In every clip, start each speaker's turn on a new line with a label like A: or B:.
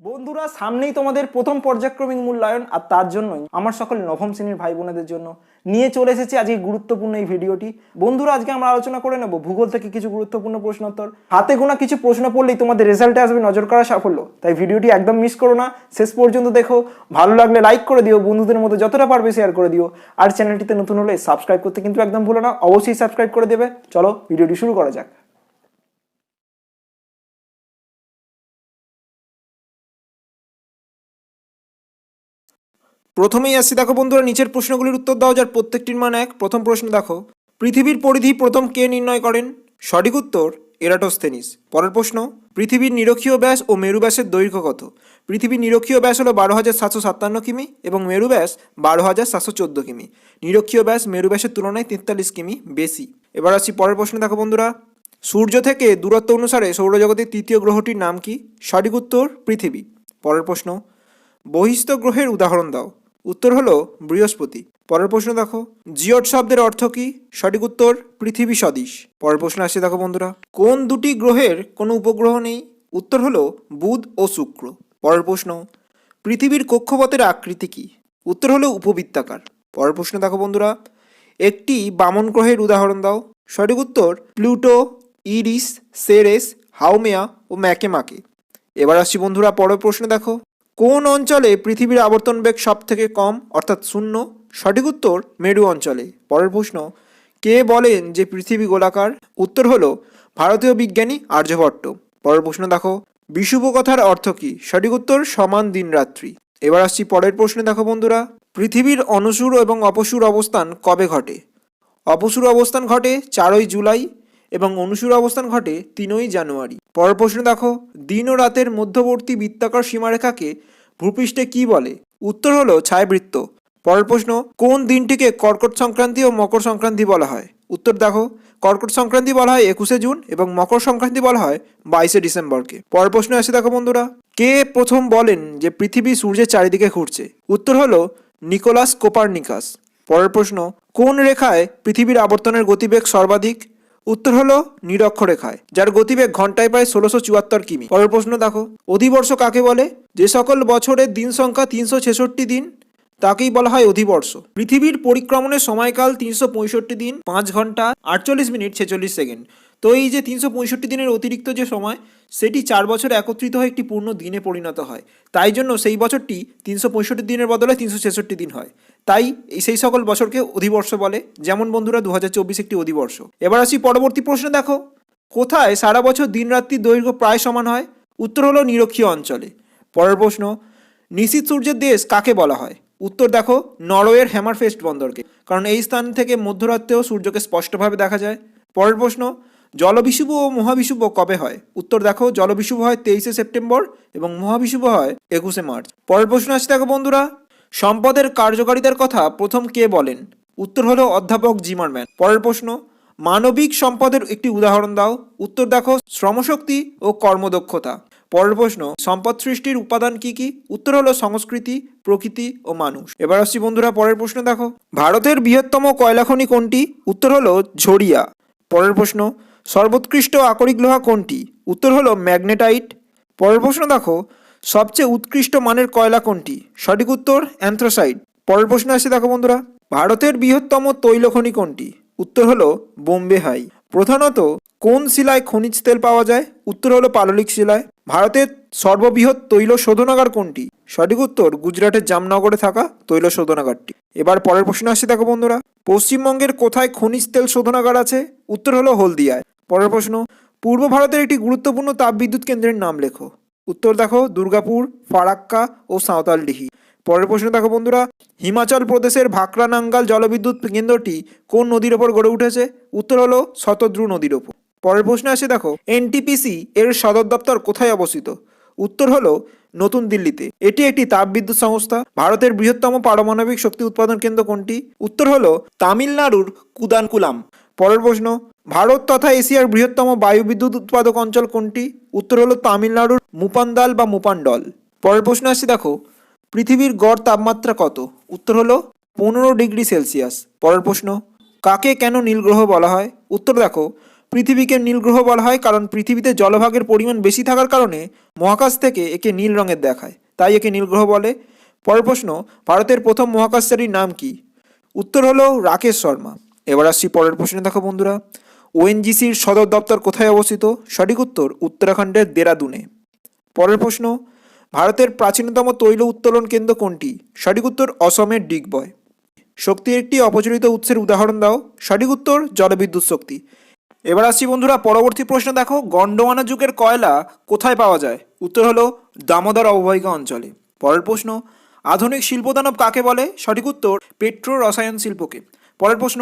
A: বন্ধুরা, সামনেই তোমাদের প্রথম পর্যায়ক্রমিক মূল্যায়ন, আর তার জন্যই আমার সকল নবম শ্রেণির ভাই বোনেদের জন্য নিয়ে চলে এসেছি আজকে গুরুত্বপূর্ণ এই ভিডিওটি। বন্ধুরা, আজকে আমরা আলোচনা করে নেব ভূগোল থেকে কিছু গুরুত্বপূর্ণ প্রশ্নোত্তর। হাতে গোনা কিছু প্রশ্ন পড়লেই তোমাদের রেজাল্টে আসবে নজর করা সাফল্য। তাই ভিডিওটি একদম মিস করো না, শেষ পর্যন্ত দেখো। ভালো লাগলে লাইক করে দিও, বন্ধুদের মধ্যে যতটা পারবে শেয়ার করে দিও। আর চ্যানেলটিতে নতুন হলে সাবস্ক্রাইব করতে কিন্তু একদম ভুলো না, অবশ্যই সাবস্ক্রাইব করে দেবে। চলো, ভিডিওটি শুরু করা যাক। প্রথমেই আসছি দেখো বন্ধুরা, নিচের প্রশ্নগুলির উত্তর দাও যার প্রত্যেকটির মান এক। প্রথম প্রশ্ন দেখো, পৃথিবীর পরিধি প্রথম কে নির্ণয় করেন? সঠিক উত্তর, এরাটোস্থেনিস। পরের প্রশ্ন, পৃথিবীর নিরক্ষীয় ব্যাস ও মেরু ব্যাসের দৈর্ঘ্য কত? পৃথিবীর নিরক্ষীয় ব্যাস হলো বারো হাজার সাতশো সাতান্ন কিমি এবং মেরু ব্যাস বারো হাজার সাতশো চোদ্দ কিমি। নিরক্ষীয় ব্যাস মেরু ব্যাসের তুলনায় তেতাল্লিশ কিমি বেশি। এবার আসছি পরের প্রশ্ন দেখো বন্ধুরা, সূর্য থেকে দূরত্ব অনুসারে সৌরজগতের তৃতীয় গ্রহটির নাম কি? সঠিক উত্তর, পৃথিবী। পরের প্রশ্ন, বহিস্থ গ্রহের উদাহরণ দাও। উত্তর হলো বৃহস্পতি। পরের প্রশ্ন দেখো, জিওট শব্দের অর্থ কি? সঠিক উত্তর, পৃথিবী সদিশ পরের প্রশ্ন আসছে দেখো বন্ধুরা, কোন দুটি গ্রহের কোনো উপগ্রহ নেই? উত্তর হলো বুধ ও শুক্র। পরের প্রশ্ন, পৃথিবীর কক্ষপথের আকৃতি কি? উত্তর হলো উপবৃত্তাকার। পরের প্রশ্ন দেখো বন্ধুরা, একটি বামন গ্রহের উদাহরণ দাও। সঠিক উত্তর, প্লুটো, ইরিস, সেরেস, হাউমেয়া ও ম্যাকেমাকে। এবার আসছি বন্ধুরা, পরের প্রশ্ন দেখো। কোন অঞ্চলে পৃথিবীর আবর্তন বেগ সব থেকে কম? অর্থাৎ শূন্য। সঠিক উত্তর, মেরু অঞ্চলে। পরের প্রশ্ন, কে বলেন যে পৃথিবী গোলাকার? উত্তর হলো, ভারতীয় বিজ্ঞানী আর্যভট্ট। পরের প্রশ্ন দেখো বিষুব কথার অর্থ কি? সঠিক উত্তর, সমান দিন রাত্রি। এবার আসছি পরের প্রশ্নে দেখো বন্ধুরা, পৃথিবীর অনুসুর এবং অপসুর অবস্থান কবে ঘটে? অপসুর অবস্থান ঘটে চারই জুলাই এবং অনুসুর অবস্থান ঘটে তিনই জানুয়ারি। পরের প্রশ্ন দেখো, দিন ও রাতের মধ্যবর্তী বৃত্তাকার সীমারেখাকে ভূপৃষ্ঠে কি বলে? উত্তর হলো ছায়াবৃত্ত। পরের প্রশ্ন, কোন দিনটিকে কর্কট সংক্রান্তি ও মকর সংক্রান্তি বলা হয়? উত্তর দেখো, কর্কট সংক্রান্তি বলা হয় একুশে জুন এবং মকর সংক্রান্তি বলা হয় বাইশে ডিসেম্বরকে। পরের প্রশ্ন আসে দেখো বন্ধুরা, কে প্রথম বলেন যে পৃথিবী সূর্যের চারিদিকে ঘুরছে? উত্তর হলো নিকোলাস কোপারনিকাস। পরের প্রশ্ন, কোন রেখায় পৃথিবীর আবর্তনের গতিবেগ সর্বাধিক? উত্তর হলো নিরক্ষরেখায়, যার গতিবেগ ঘন্টায় প্রায় ষোলোশো চুয়াত্তর কিমি। পরের প্রশ্ন দেখো, অধিবর্ষ কাকে বলে? যে সকল বছরের দিন সংখ্যা তিনশো ছেষট্টি দিন, তাকেই বলা হয় অধিবর্ষ। পৃথিবীর পরিক্রমণের সময়কাল তিনশো পঁয়ষট্টি দিন, পাঁচ ঘণ্টা আটচল্লিশ মিনিট ছেচল্লিশ সেকেন্ড। তো এই যে তিনশো পঁয়ষট্টি দিনের অতিরিক্ত যে সময়, সেটি চার বছর একত্রিত হয়ে একটি পূর্ণ দিনে পরিণত হয়। তাই জন্য সেই বছরটি তিনশো পঁয়ষট্টি দিনের বদলে তিনশো ছেষট্টি দিন হয়। তাই সেই সকল বছরকে অধিবর্ষ বলে, যেমন বন্ধুরা দু হাজার চব্বিশ একটি অধিবর্ষ। এবার আসি পরবর্তী প্রশ্ন দেখো। কোথায় সারা বছর দিন রাত্রির দৈর্ঘ্য প্রায় সমান হয়? উত্তর হলো নিরক্ষীয় অঞ্চলে। পরের প্রশ্ন নিশীত সূর্যের দেশ কাকে বলা হয়? উত্তর দেখো, নরওয়ের হ্যামারফেস্ট বন্দরকে। কারণ এই স্থান থেকে মধ্যরাত্রেও সূর্যকে স্পষ্টভাবে দেখা যায়। পরের প্রশ্ন জলবিষুব ও মহাবিষুব কবে হয়? উত্তর দেখো জলবিষুব হয় তেইশে সেপ্টেম্বর এবং মহাবিষুব হয় একুশে মার্চ। পরের প্রশ্ন আসছে দেখো বন্ধুরা, সম্পদের কার্যকারিতার কথা প্রথম কে বলেন? উত্তর হলো অধ্যাপক জিমারম্যান পরের প্রশ্ন, মানবিক সম্পদের একটি উদাহরণ দাও। উত্তর দেখো, শ্রমশক্তি ও কর্মদক্ষতা। পরের প্রশ্ন, সম্পদ সৃষ্টির উপাদান কি কি? উত্তর হলো সংস্কৃতি, প্রকৃতি ও মানুষ। এবার আসছি বন্ধুরা, পরের প্রশ্ন দেখো। ভারতের বৃহত্তম কয়লা খনি কোনটি? উত্তর হলো ঝরিয়া। পরের প্রশ্ন সর্বোৎকৃষ্ট আকরিক লোহা কোনটি? উত্তর হলো ম্যাগনেটাইট। পরের প্রশ্ন দেখো, সবচেয়ে উৎকৃষ্ট মানের কয়লা কোনটি? সঠিক উত্তর, অ্যান্থ্রাসাইড। পরের প্রশ্ন আসছে দেখো বন্ধুরা, ভারতের বৃহত্তম তৈল খনি কোনটি? উত্তর হলো বোম্বে হাই। প্রধানত, কোন শিলায় খনিজ তেল পাওয়া যায়? উত্তর হলো পাললিক শিলায়। ভারতের সর্ববৃহৎ তৈল শোধনাগার কোনটি? সঠিক উত্তর, গুজরাটের জামনগরে থাকা তৈল শোধনাগারটি। এবার পরের প্রশ্ন আসছে দেখো বন্ধুরা, পশ্চিমবঙ্গের কোথায় খনিজ তেল শোধনাগার আছে? উত্তর হলো হলদিয়ায়। পরের প্রশ্ন, পূর্ব ভারতের একটি গুরুত্বপূর্ণ তাপবিদ্যুৎ কেন্দ্রের নাম লেখো। উত্তর দেখো, দুর্গাপুর, ফারাক্কা ও সাঁওতালডিহি। পরের প্রশ্ন দেখো বন্ধুরা, হিমাচল প্রদেশের ভাকরা নাঙ্গাল জলবিদ্যুৎ কেন্দ্রটি কোন নদীর ওপর গড়ে উঠেছে? উত্তর হলো শতদ্রু নদীর ওপর। পরের প্রশ্ন আসে দেখো, এনটিপিসি এর সদর দপ্তর কোথায় অবস্থিত? উত্তর হলো নতুন দিল্লিতে। এটি একটি তাপবিদ্যুৎ সংস্থা। ভারতের বৃহত্তম পারমাণবিক শক্তি উৎপাদন কেন্দ্র কোনটি? উত্তর হলো তামিলনাড়ুর কুদানকুলাম। পরের প্রশ্ন ভারত তথা এশিয়ার বৃহত্তম বায়ু বিদ্যুৎ উৎপাদক অঞ্চল কোনটি? উত্তর হলো তামিলনাড়ুর মুপান্দাল বা মুপান্ডল। পরের প্রশ্ন আসছে, দেখো, পৃথিবীর গড় তাপমাত্রা কত? উত্তর হলো পনেরো ডিগ্রি সেলসিয়াস। পরের প্রশ্ন, কাকে কেন নীলগ্রহ বলা হয়? উত্তর দেখো, পৃথিবীকে নীলগ্রহ বলা হয় কারণ পৃথিবীতে জলভাগের পরিমাণ বেশি থাকার কারণে মহাকাশ থেকে একে নীল রঙের দেখায়, তাই একে নীলগ্রহ বলে। পরের প্রশ্ন, ভারতের প্রথম মহাকাশচারীর নাম কি? উত্তর হলো রাকেশ শর্মা। এবার আসছি পরের প্রশ্নে দেখো, বন্ধুরা। ওএনজিসির সদর দপ্তর কোথায় অবস্থিত? সঠিক উত্তর উত্তরাখণ্ডের দেরাদুনে। পরের প্রশ্ন, ভারতের প্রাচীনতম তৈল উত্তোলন কেন্দ্র কোনটি? সঠিক উত্তর অসমের ডিগবয়। শক্তির একটি অপচলিত উৎসের উদাহরণ দাও। সঠিক উত্তর জলবিদ্যুৎ শক্তি। এবার আসছি বন্ধুরা, পরবর্তী প্রশ্ন দেখো। গন্ডওয়ানা যুগের কয়লা কোথায় পাওয়া যায়? উত্তর হলো দামোদর অববাহিকা অঞ্চলে। পরের প্রশ্ন, আধুনিক শিল্পদানব কাকে বলে? সঠিক উত্তর পেট্রো রসায়ন শিল্পকে। পরের প্রশ্ন,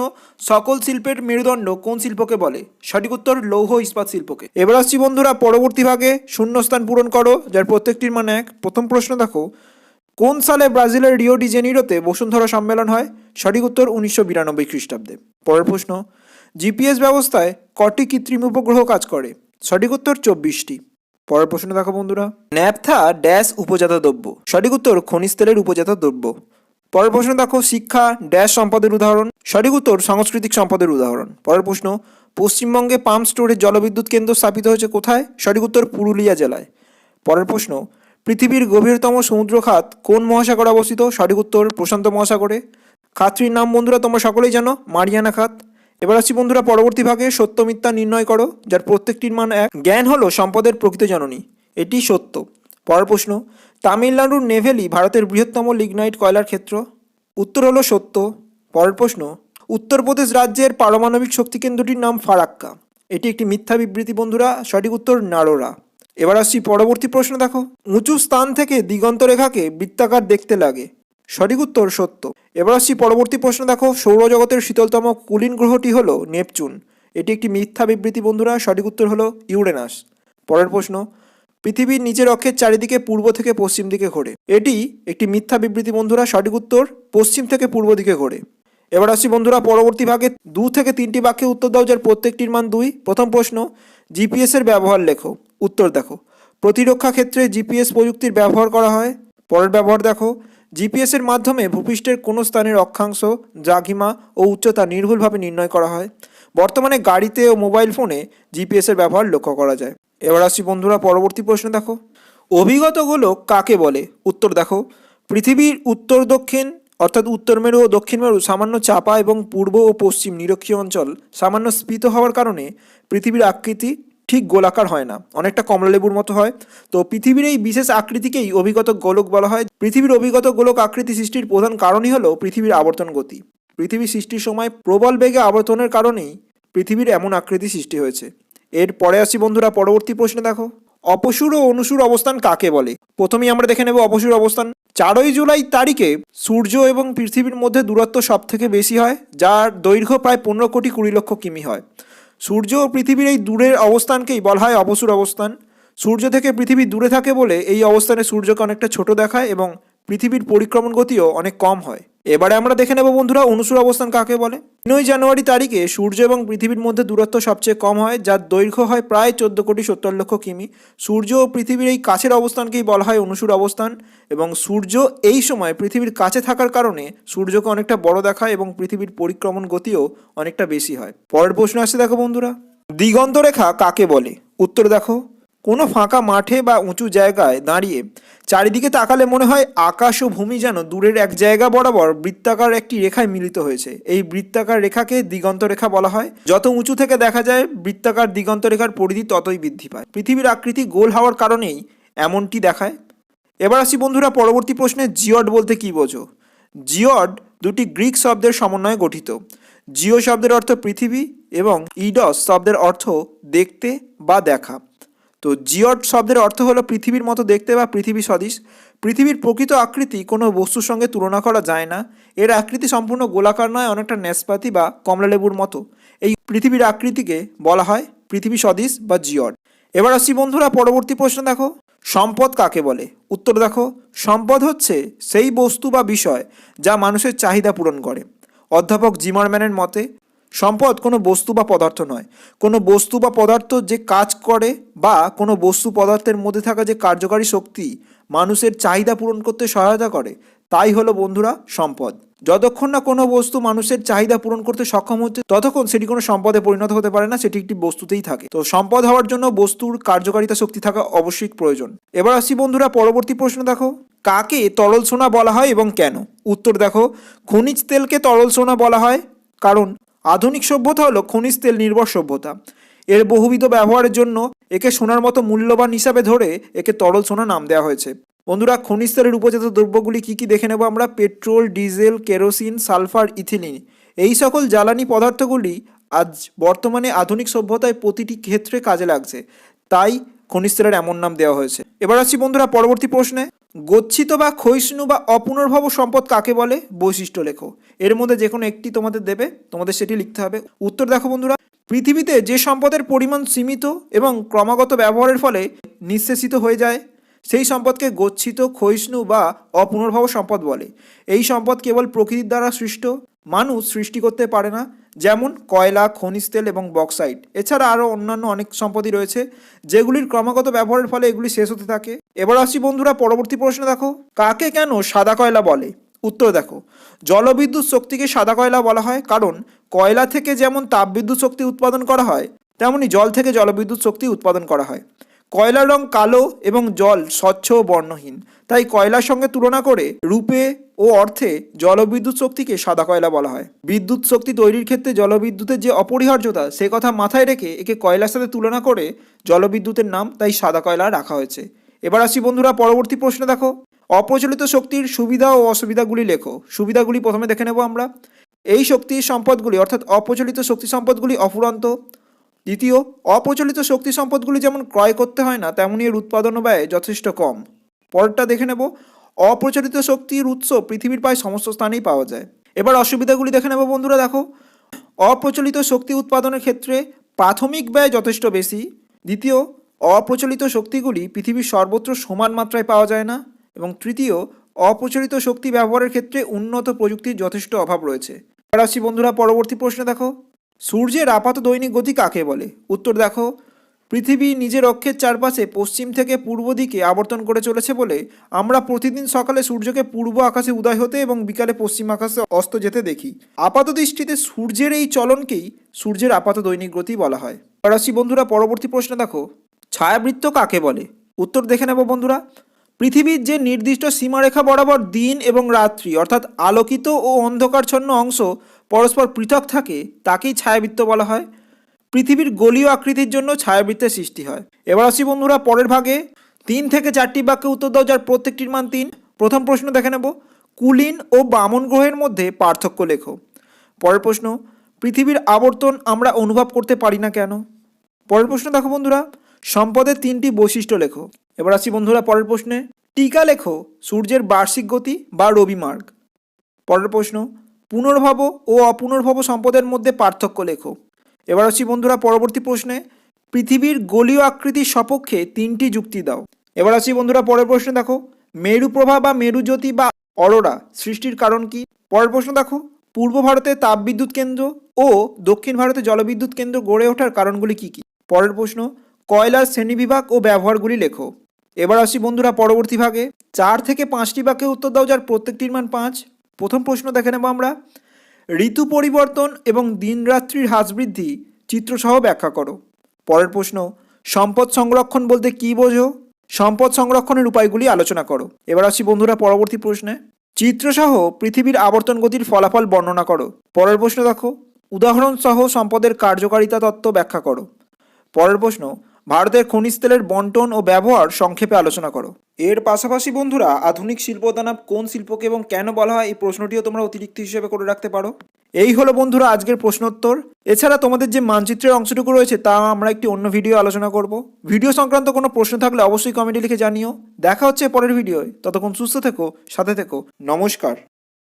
A: সকল শিল্পের মেরুদণ্ড কোন শিল্পকে বলে? সঠিক উত্তর, লৌহ ইস্পাত শিল্পকে। এবার আসছি বন্ধুরা পরবর্তী ভাগে, শূন্যস্থান পূরণ করো, যার প্রত্যেকটির মানে এক। প্রথম প্রশ্ন দেখো, কোন সালে ব্রাজিলের রিও ডি জেনিরোতে বসুন্ধরা সম্মেলন হয়? সঠিক উত্তর, উনিশশো বিরানব্বই খ্রিস্টাব্দে। পরের প্রশ্ন, জিপিএস ব্যবস্থায় কটি কৃত্রিম উপগ্রহ কাজ করে? সঠিক উত্তর, চব্বিশটি। পরের প্রশ্ন দেখো বন্ধুরা, ন্যাপথা ড্যাশ উপজাত দ্রব্য। সঠিক উত্তর, খনিজ তেলের উপজাত দ্রব্য। পরের প্রশ্ন দেখো, শিক্ষা ড্যাশ সম্পদের উদাহরণ। সঠিক উত্তর সাংস্কৃতিক সম্পদের উদাহরণ। পরের প্রশ্ন, পশ্চিমবঙ্গে পাম্প স্টোরের জলবিদ্যুৎ কেন্দ্র স্থাপিত হয়েছে কোথায়? সঠিক উত্তর, পুরুলিয়া জেলায়। পরের প্রশ্ন, পৃথিবীর গভীরতম সমুদ্র খাত কোন মহাসাগরে অবস্থিত? সঠিক উত্তর, প্রশান্ত মহাসাগরে। খাতটির নাম, বন্ধুরা, তোমরা সকলেই জানো, মারিয়ানা খাত। এবার আসছি বন্ধুরা পরবর্তী ভাগে, সত্য মিথ্যা নির্ণয় করো, যার প্রত্যেকটির মান এক। জ্ঞান হলো সম্পদের প্রকৃত জননী। এটি সত্য। পরের প্রশ্ন, তামিলনাড়ুর নেভেলি ভারতের বৃহত্তম লিগনাইট কয়লার ক্ষেত্র? উত্তর হলো সত্য। পরের প্রশ্ন, উত্তরপ্রদেশ রাজ্যের পারমাণবিক শক্তি কেন্দ্রটির নাম ফারাক্কা। এটি একটি মিথ্যা বিবৃতি বন্ধুরা, সঠিক উত্তর নারোরা এবার আসছি পরবর্তী প্রশ্ন দেখো। উঁচু স্থান থেকে দিগন্ত রেখাকে বৃত্তাকার দেখতে লাগে। সঠিক উত্তর সত্য। এবার আসছি পরবর্তী প্রশ্ন দেখো। সৌরজগতের শীতলতম কুলিন গ্রহটি হলো নেপচুন। এটি একটি মিথ্যা বিবৃতি বন্ধুরা, সঠিক উত্তর হলো ইউরেনাস। পরের প্রশ্ন পৃথিবীর নিজের অক্ষের চারিদিকে পূর্ব থেকে পশ্চিম দিকে ঘোরে। এটি একটি মিথ্যা বিবৃতি বন্ধুরা, সঠিক উত্তর পশ্চিম থেকে পূর্ব দিকে ঘোরে। এবার আসছি বন্ধুরা, পরবর্তী ভাগে দু থেকে তিনটি বাক্যে উত্তর দাও, যার প্রত্যেকটির মান দুই। প্রথম প্রশ্ন, জিপিএস এর ব্যবহার লেখো। উত্তর দেখো, প্রতিরক্ষা ক্ষেত্রে জিপিএস প্রযুক্তির ব্যবহার করা হয়। পরের ব্যবহার দেখো, জিপিএস এর মাধ্যমে ভূপৃষ্ঠের কোনো স্থানের অক্ষাংশ, দ্রাঘিমা ও উচ্চতা নির্ভুলভাবে নির্ণয় করা হয়। বর্তমানে গাড়িতে ও মোবাইল ফোনে জিপিএস এর ব্যবহার লক্ষ্য করা যায়। এবার আসছি বন্ধুরা পরবর্তী প্রশ্ন দেখো। অভিগত গোলক কাকে বলে? উত্তর দেখো। পৃথিবীর উত্তর দক্ষিণ, অর্থাৎ উত্তর মেরু ও দক্ষিণ মেরু সামান্য চাপা এবং পূর্ব ও পশ্চিম নিরক্ষীয় অঞ্চল সামান্য স্ফীত হওয়ার কারণে পৃথিবীর আকৃতি ঠিক গোলাকার হয় না, অনেকটা কমলালেবুর মতো হয়। তো পৃথিবীর এই বিশেষ আকৃতিকেই অভিগত গোলক বলা হয়। পৃথিবীর অভিগত গোলক আকৃতি সৃষ্টির প্রধান কারণই হলো পৃথিবীর আবর্তন গতি। পৃথিবী সৃষ্টির সময় প্রবল বেগে আবর্তনের কারণেই পৃথিবীর এমন আকৃতি সৃষ্টি হয়েছে। এর পরে আসি বন্ধুরা, পরবর্তী প্রশ্নে দেখো। অপসুর ও অনুসুর অবস্থান কাকে বলে? প্রথমেই আমরা দেখে নেব অপসুর অবস্থান। চারই জুলাই তারিখে সূর্য এবং পৃথিবীর মধ্যে দূরত্ব সব থেকে বেশি হয়, যার দৈর্ঘ্য প্রায় পনেরো কোটি কুড়ি লক্ষ কিমি হয়। সূর্য ও পৃথিবীর এই দূরের অবস্থানকেই বলা হয় অপসুর অবস্থান। সূর্য থেকে পৃথিবী দূরে থাকে বলে এই অবস্থানে সূর্যকে অনেকটা ছোট দেখায় এবং পৃথিবীর পরিক্রমণ গতিও অনেক কম হয়। এবারে আমরা দেখে নেব বন্ধুরা, অনুসুর অবস্থান কাকে বলে? তিনই জানুয়ারি তারিখে সূর্য এবং পৃথিবীর মধ্যে দূরত্ব সবচেয়ে কম হয়, যার দৈর্ঘ্য হয় প্রায় চোদ্দ কোটি সত্তর লক্ষ কিমি। সূর্য ও পৃথিবীর এই কাছের অবস্থানকেই বলা হয় অনুসুর অবস্থান এবং সূর্য এই সময় পৃথিবীর কাছে থাকার কারণে সূর্যকে অনেকটা বড় দেখায় এবং পৃথিবীর পরিক্রমণ গতিও অনেকটা বেশি হয়। পরের প্রশ্ন আসছে দেখো বন্ধুরা দিগন্ত রেখা কাকে বলে? উত্তর দেখো। কোনো ফাঁকা মাঠে বা উঁচু জায়গায় দাঁড়িয়ে চারিদিকে তাকালে মনে হয় আকাশ ও ভূমি যেন দূরের এক জায়গা বরাবর বৃত্তাকার একটি রেখায় মিলিত হয়েছে। এই বৃত্তাকার রেখাকে দিগন্ত রেখা বলা হয়। যত উঁচু থেকে দেখা যায়, বৃত্তাকার দিগন্ত রেখার পরিধি ততই বৃদ্ধি পায়। পৃথিবীর আকৃতি গোল হওয়ার কারণেই এমনটি দেখায়। এবার আসি বন্ধুরা পরবর্তী প্রশ্নে জিওড বলতে কি বোঝো? জিওড দুটি গ্রিক শব্দের সমন্বয়ে গঠিত। জিও শব্দের অর্থ পৃথিবী এবং ইডস শব্দের অর্থ দেখতে বা দেখা। তো জিওড শব্দের অর্থ হলো পৃথিবীর মতো দেখতে বা পৃথিবী সদৃশ পৃথিবীর প্রকৃত আকৃতি কোনো বস্তুর সঙ্গে তুলনা করা যায় না। এর আকৃতি সম্পূর্ণ গোলাকার নয়, অনেকটা ন্যাসপাতি বা কমলালেবুর মতো। এই পৃথিবীর আকৃতিকে বলা হয় পৃথিবী সদৃশ বা জিওড। এবার আসছি বন্ধুরা পরবর্তী প্রশ্ন দেখো। সম্পদ কাকে বলে? উত্তর দেখো, সম্পদ হচ্ছে সেই বস্তু বা বিষয় যা মানুষের চাহিদা পূরণ করে। অধ্যাপক জিমারম্যানের মতে সম্পদ কোনো বস্তু বা পদার্থ নয়। কোনো বস্তু বা পদার্থ যে কাজ করে বা কোনো বস্তু পদার্থের মধ্যে থাকা যে কার্যকারী শক্তি মানুষের চাহিদা পূরণ করতে সহায়তা করে, তাই হলো বন্ধুরা সম্পদ। যতক্ষণ না কোনো বস্তু মানুষের চাহিদা পূরণ করতে সক্ষম হচ্ছে, ততক্ষণ সেটি কোনো সম্পদে পরিণত হতে পারে না, সেটি একটি বস্তুতেই থাকে। তো সম্পদ হওয়ার জন্য বস্তুর কার্যকারিতা শক্তি থাকা অবশ্যই প্রয়োজন। এবার আসি বন্ধুরা পরবর্তী প্রশ্ন দেখো। কাকে তরল সোনা বলা হয় এবং কেন? উত্তর দেখো, খনিজ তেলকে তরল সোনা বলা হয়। কারণ আধুনিক সভ্যতা হলো খনিজ তেল নির্ভর সভ্যতা। এর বহুবিধ ব্যবহারের জন্য একে সোনার মতো মূল্যবান হিসাবে ধরে একে তরল সোনা নাম দেওয়া হয়েছে। বন্ধুরা, খনিজ তেলের উপজাত দ্রব্যগুলি কী কী দেখে নেব আমরা? Petrol, diesel, kerosene, sulphur, ethylene. এই সকল জ্বালানি পদার্থগুলি আজ বর্তমানে আধুনিক সভ্যতায় প্রতিটি ক্ষেত্রে কাজে লাগছে। তাই খনিজ তেলের এমন নাম দেওয়া হয়েছে। এবার আসছি বন্ধুরা পরবর্তী প্রশ্নে। গচ্ছিত বা ক্ষয়িষ্ণু বা অপুনর্ভব সম্পদ কাকে বলে? বৈশিষ্ট্য লেখো। এর মধ্যে যে কোনো একটি তোমাদের দেবে, তোমাদের সেটি লিখতে হবে। উত্তর দেখো বন্ধুরা। পৃথিবীতে যে সম্পদের পরিমাণ সীমিত এবং ক্রমাগত ব্যবহারের ফলে নিঃশেষিত হয়ে যায়, সেই সম্পদকে গচ্ছিত, ক্ষয়িষ্ণু বা অপুনর্ভব সম্পদ বলে। এই সম্পদ কেবল প্রকৃতির দ্বারা সৃষ্ট। মানুষ সৃষ্টি করতে পারে না। যেমন কয়লা, খনিজ তেল এবং বক্সাইট। এছাড়া আরও অন্যান্য অনেক সম্পদই রয়েছে, যেগুলির ক্রমাগত ব্যবহারের ফলে এগুলি শেষ হতে থাকে। এবার আসি বন্ধুরা পরবর্তী প্রশ্ন দেখো, কাকে কেন সাদা কয়লা বলে? উত্তর দেখো, জলবিদ্যুৎ শক্তিকে সাদা কয়লা বলা হয় কারণ কয়লা থেকে যেমন তাপবিদ্যুৎ শক্তি উৎপাদন করা হয়, তেমনি জল থেকে জলবিদ্যুৎ শক্তি উৎপাদন করা হয়। কয়লার রং কালো এবং জল স্বচ্ছ ও বর্ণহীন। তাই কয়লার সঙ্গে তুলনা করে রূপে ও অর্থে জলবিদ্যুৎ শক্তিকে সাদা কয়লা বলা হয়। বিদ্যুৎ শক্তি তৈরির ক্ষেত্রে জলবিদ্যুতের যে অপরিহার্যতা, সে কথা মাথায় রেখে একে কয়লার সাথে তুলনা করে জলবিদ্যুতের নাম তাই সাদা কয়লা রাখা হয়েছে। এবার আসি বন্ধুরা পরবর্তী প্রশ্ন দেখো। অপ্রচলিত শক্তির সুবিধা ও অসুবিধাগুলি লেখো। সুবিধাগুলি প্রথমে দেখে নেব আমরা। এই শক্তির সম্পদগুলি, অর্থাৎ অপ্রচলিত শক্তি সম্পদগুলি অফুরন্ত দ্বিতীয়, অপ্রচলিত শক্তি সম্পদগুলি যেমন ক্রয় করতে হয় না তেমনই এর উৎপাদন ব্যয় যথেষ্ট কম। পরেরটা দেখে নেব। অপ্রচলিত শক্তির উৎস পৃথিবীর প্রায় সমস্ত স্থানেই পাওয়া যায়। এবার অসুবিধাগুলি দেখে নেব বন্ধুরা, দেখো। অপ্রচলিত শক্তি উৎপাদনের ক্ষেত্রে প্রাথমিক ব্যয় যথেষ্ট বেশি। দ্বিতীয়, অপ্রচলিত শক্তিগুলি পৃথিবীর সর্বত্র সমান মাত্রায় পাওয়া যায় না। এবং তৃতীয়, অপ্রচলিত শক্তি ব্যবহারের ক্ষেত্রে উন্নত প্রযুক্তির যথেষ্ট অভাব রয়েছে। এবার আসছি বন্ধুরা পরবর্তী প্রশ্নে, দেখো। সূর্যের আপাত দৈনিক গতি কাকে বলে? উত্তর দেখো, পৃথিবী নিজের অক্ষের চারপাশে পশ্চিম থেকে পূর্ব দিকে আবর্তন করে চলেছে বলে আমরা প্রতিদিন সকালে সূর্যকে পূর্ব আকাশে উদয় হতে এবং বিকালে পশ্চিম আকাশে অস্ত যেতে দেখি। আপাত দৃষ্টিতে সূর্যের এই চলনকেই সূর্যের আপাত দৈনিক গতি বলা হয়। এবার বন্ধুরা, পরবর্তী প্রশ্ন দেখো, ছায়াবৃত্ত কাকে বলে? উত্তর দেখে নেব বন্ধুরা। পৃথিবীর যে নির্দিষ্ট সীমারেখা বরাবর দিন এবং রাত্রি, অর্থাৎ আলোকিত ও অন্ধকারচ্ছন্ন অংশ পরস্পর পৃথক থাকে, তাকেই ছায়াবৃত্ত বলা হয়। পৃথিবীর গলীয় আকৃতির জন্য ছায়াবৃত্তের সৃষ্টি হয়। এবার আসি বন্ধুরা পরের ভাগে। তিন থেকে চারটি বাক্যে উত্তর দাও, যার প্রত্যেকটির মান তিন। প্রথম প্রশ্ন দেখে নেব। কুলিন ও বামন গ্রহের মধ্যে পার্থক্য লেখো। পরের প্রশ্ন, পৃথিবীর আবর্তন আমরা অনুভব করতে পারি না কেন? পরের প্রশ্ন দেখো বন্ধুরা। সম্পদের তিনটি বৈশিষ্ট্য লেখো। এবার আসি বন্ধুরা পরের প্রশ্নে। টিকা লেখো সূর্যের বার্ষিক গতি বা রবিমার্গ পরের প্রশ্ন, পুনর্ভব ও অপুনর্ভব সম্পদের মধ্যে পার্থক্য লেখো। এবার আসছি বন্ধুরা পরবর্তী প্রশ্নে, পৃথিবীর গলীয় আকৃতির সপক্ষে তিনটি যুক্তি দাও। এবার আসছি বন্ধুরা পরের প্রশ্ন দেখো, মেরুপ্রভা বা মেরুজ্যোতি বা অরোরা সৃষ্টির কারণ কি? পরের প্রশ্ন দেখো, পূর্ব ভারতে তাপবিদ্যুৎ কেন্দ্র ও দক্ষিণ ভারতে জলবিদ্যুৎ কেন্দ্র গড়ে ওঠার কারণগুলি কি কি? পরের প্রশ্ন, কয়লার শ্রেণীবিভাগ ও ব্যবহারগুলি লেখো। এবার আসি বন্ধুরা পরবর্তী ভাগে। চার থেকে পাঁচটি বাক্যে উত্তর দাও, যার প্রত্যেকটির মান পাঁচ। প্রথম প্রশ্ন দেখে নেব আমরা। ঋতু পরিবর্তন এবং দিনরাত্রির হ্রাস বৃদ্ধি, চিত্রসহ ব্যাখ্যা করো। পরের প্রশ্ন, সম্পদ সংরক্ষণ বলতে কী বোঝো? সম্পদ সংরক্ষণের উপায়গুলি আলোচনা করো। এবার আসি বন্ধুরা পরবর্তী প্রশ্নে। চিত্রসহ পৃথিবীর আবর্তন গতির ফলাফল বর্ণনা করো। পরের প্রশ্ন দেখো উদাহরণ সহ সম্পদের কার্যকারিতা তত্ত্ব ব্যাখ্যা করো। পরের প্রশ্ন ভারতের খনিজ তেলের বন্টন ও ব্যবহার সংক্ষেপে আলোচনা করো। এর পাশাপাশি বন্ধুরা, আধুনিক শিল্পদানাব কোন শিল্পকে এবং কেন বলা হয়, এই প্রশ্নটিও তোমরা অতিরিক্ত হিসেবে করে রাখতে পারো। এই হলো বন্ধুরা আজকের প্রশ্নোত্তর। এছাড়া তোমাদের যে মানচিত্রের অংশটুকু রয়েছে, তা আমরা একটি অন্য ভিডিও আলোচনা করব। ভিডিও সংক্রান্ত কোনো প্রশ্ন থাকলে অবশ্যই কমেন্টে লিখে জানিও। দেখা হচ্ছে পরের ভিডিওয়। ততক্ষণ সুস্থ থেকো, সাথে থেকো। নমস্কার।